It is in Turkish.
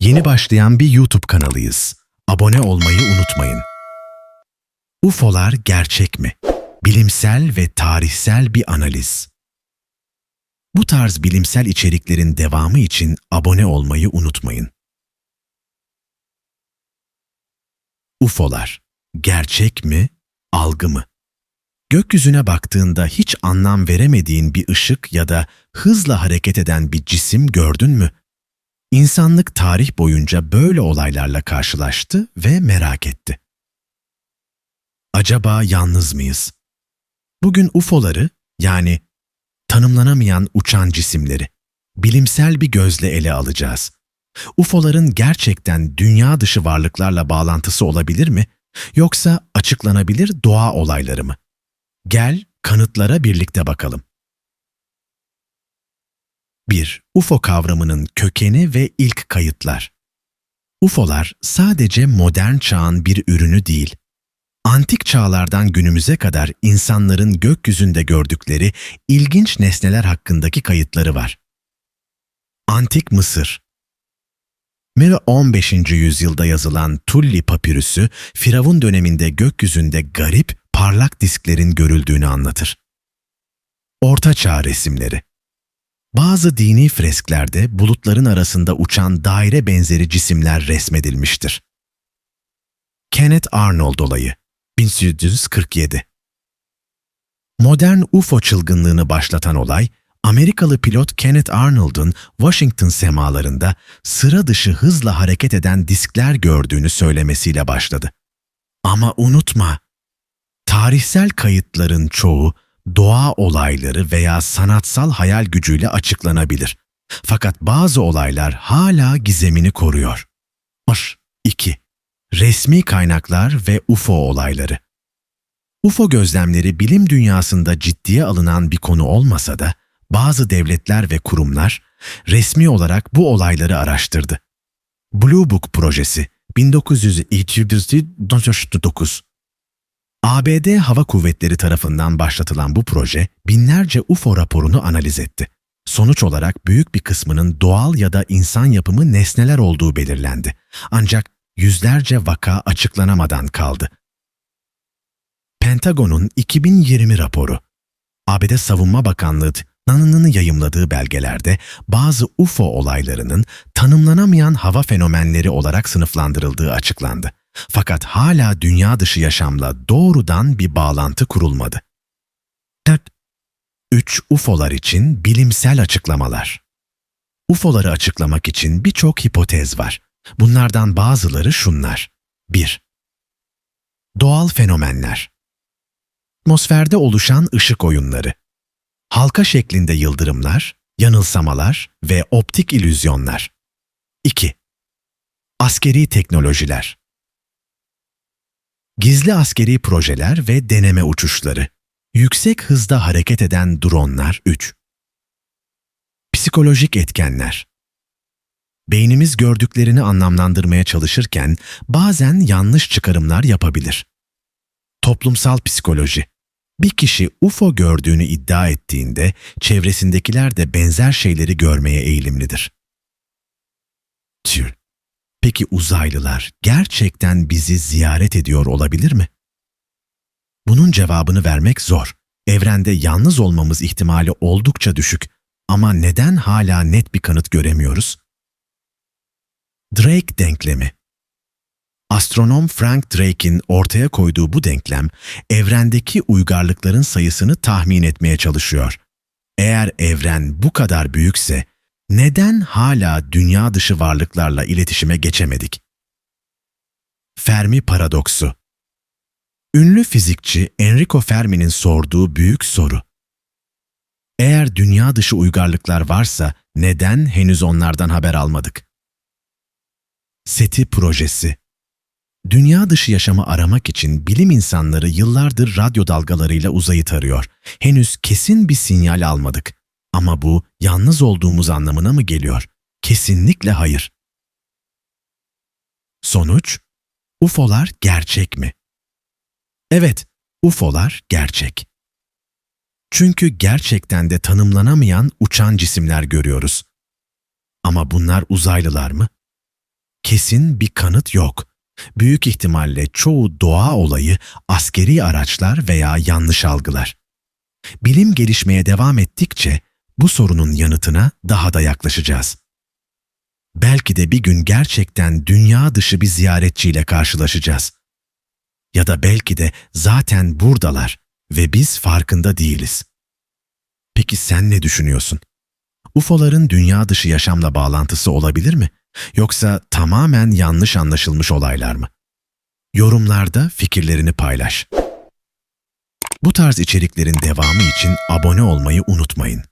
Yeni başlayan bir YouTube kanalıyız. Abone olmayı unutmayın. UFO'lar gerçek mi? Bilimsel ve tarihsel bir analiz. Bu tarz bilimsel içeriklerin devamı için abone olmayı unutmayın. UFO'lar gerçek mi, algı mı? Gökyüzüne baktığında hiç anlam veremediğin bir ışık ya da hızla hareket eden bir cisim gördün mü? İnsanlık tarih boyunca böyle olaylarla karşılaştı ve merak etti. Acaba yalnız mıyız? Bugün UFO'ları yani tanımlanamayan uçan cisimleri bilimsel bir gözle ele alacağız. UFO'ların gerçekten dünya dışı varlıklarla bağlantısı olabilir mi? Yoksa açıklanabilir doğa olayları mı? Gel kanıtlara birlikte bakalım. 1. UFO kavramının kökeni ve ilk kayıtlar. UFO'lar sadece modern çağın bir ürünü değil. Antik çağlardan günümüze kadar insanların gökyüzünde gördükleri ilginç nesneler hakkındaki kayıtları var. Antik Mısır Mero 15. yüzyılda yazılan Tulli papirüsü, Firavun döneminde gökyüzünde garip, parlak disklerin görüldüğünü anlatır. Orta Çağ resimleri bazı dini fresklerde bulutların arasında uçan daire benzeri cisimler resmedilmiştir. Kenneth Arnold olayı 1847 Modern UFO çılgınlığını başlatan olay, Amerikalı pilot Kenneth Arnold'un Washington semalarında sıra dışı hızla hareket eden diskler gördüğünü söylemesiyle başladı. Ama unutma, tarihsel kayıtların çoğu doğa olayları veya sanatsal hayal gücüyle açıklanabilir. Fakat bazı olaylar hala gizemini koruyor. 2. Resmi kaynaklar ve UFO olayları UFO gözlemleri bilim dünyasında ciddiye alınan bir konu olmasa da bazı devletler ve kurumlar resmi olarak bu olayları araştırdı. Blue Book projesi 1929 ABD Hava Kuvvetleri tarafından başlatılan bu proje binlerce UFO raporunu analiz etti. Sonuç olarak büyük bir kısmının doğal ya da insan yapımı nesneler olduğu belirlendi. Ancak yüzlerce vaka açıklanamadan kaldı. Pentagon'un 2020 raporu ABD Savunma Bakanlığı NAN'ın yayımladığı belgelerde bazı UFO olaylarının tanımlanamayan hava fenomenleri olarak sınıflandırıldığı açıklandı. Fakat hala dünya dışı yaşamla doğrudan bir bağlantı kurulmadı. 4. 3 UFO'lar için bilimsel açıklamalar. UFO'ları açıklamak için birçok hipotez var. Bunlardan bazıları şunlar. 1. Doğal fenomenler. Atmosferde oluşan ışık oyunları. Halka şeklinde yıldırımlar, yanılsamalar ve optik ilüzyonlar. 2. Askeri teknolojiler. Gizli askeri projeler ve deneme uçuşları. Yüksek hızda hareket eden dronlar 3. Psikolojik etkenler. Beynimiz gördüklerini anlamlandırmaya çalışırken bazen yanlış çıkarımlar yapabilir. Toplumsal psikoloji. Bir kişi UFO gördüğünü iddia ettiğinde çevresindekiler de benzer şeyleri görmeye eğilimlidir. Tür. Peki uzaylılar gerçekten bizi ziyaret ediyor olabilir mi? Bunun cevabını vermek zor. Evrende yalnız olmamız ihtimali oldukça düşük ama neden hala net bir kanıt göremiyoruz? Drake denklemi Astronom Frank Drake'in ortaya koyduğu bu denklem, evrendeki uygarlıkların sayısını tahmin etmeye çalışıyor. Eğer evren bu kadar büyükse, neden hala dünya dışı varlıklarla iletişime geçemedik? Fermi paradoksu Ünlü fizikçi Enrico Fermi'nin sorduğu büyük soru. Eğer dünya dışı uygarlıklar varsa neden henüz onlardan haber almadık? SETI projesi Dünya dışı yaşamı aramak için bilim insanları yıllardır radyo dalgalarıyla uzayı tarıyor. Henüz kesin bir sinyal almadık. Ama bu yalnız olduğumuz anlamına mı geliyor? Kesinlikle hayır. Sonuç, UFO'lar gerçek mi? Evet, UFO'lar gerçek. Çünkü gerçekten de tanımlanamayan uçan cisimler görüyoruz. Ama bunlar uzaylılar mı? kesin bir kanıt yok. Büyük ihtimalle çoğu doğa olayı askeri araçlar veya yanlış algılar. Bilim gelişmeye devam ettikçe bu sorunun yanıtına daha da yaklaşacağız. Belki de bir gün gerçekten dünya dışı bir ziyaretçiyle karşılaşacağız. Ya da belki de zaten buradalar ve biz farkında değiliz. Peki sen ne düşünüyorsun? UFO'ların dünya dışı yaşamla bağlantısı olabilir mi? Yoksa tamamen yanlış anlaşılmış olaylar mı? Yorumlarda fikirlerini paylaş. Bu tarz içeriklerin devamı için abone olmayı unutmayın.